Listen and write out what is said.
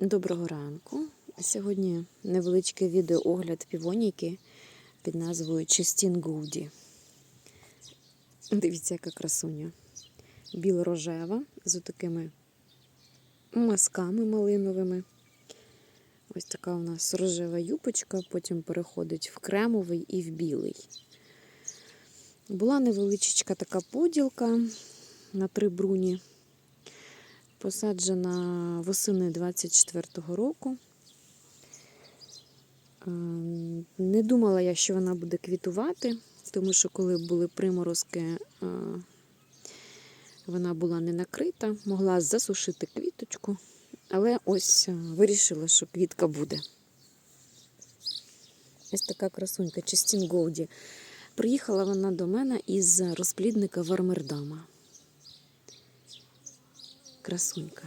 Доброго ранку. Сьогодні невеличкий відеоогляд півоніки під назвою Частін Гуді. Дивіться, яка красуня. Біло-рожева з такими мазками малиновими. Ось така у нас рожева юбочка, потім переходить в кремовий і в білий. Була невеличка така поділка на три бруні. Посаджена восени 24-го року. Е, Не думала я, що вона буде квітувати, тому що коли були приморозки, е, вона була не накрита, могла засушити квіточку, але ось е, вирішила, що квітка буде. Ось така красунька Частін Голді. Приїхала вона до мене із розплідника Вармердама. Красунька.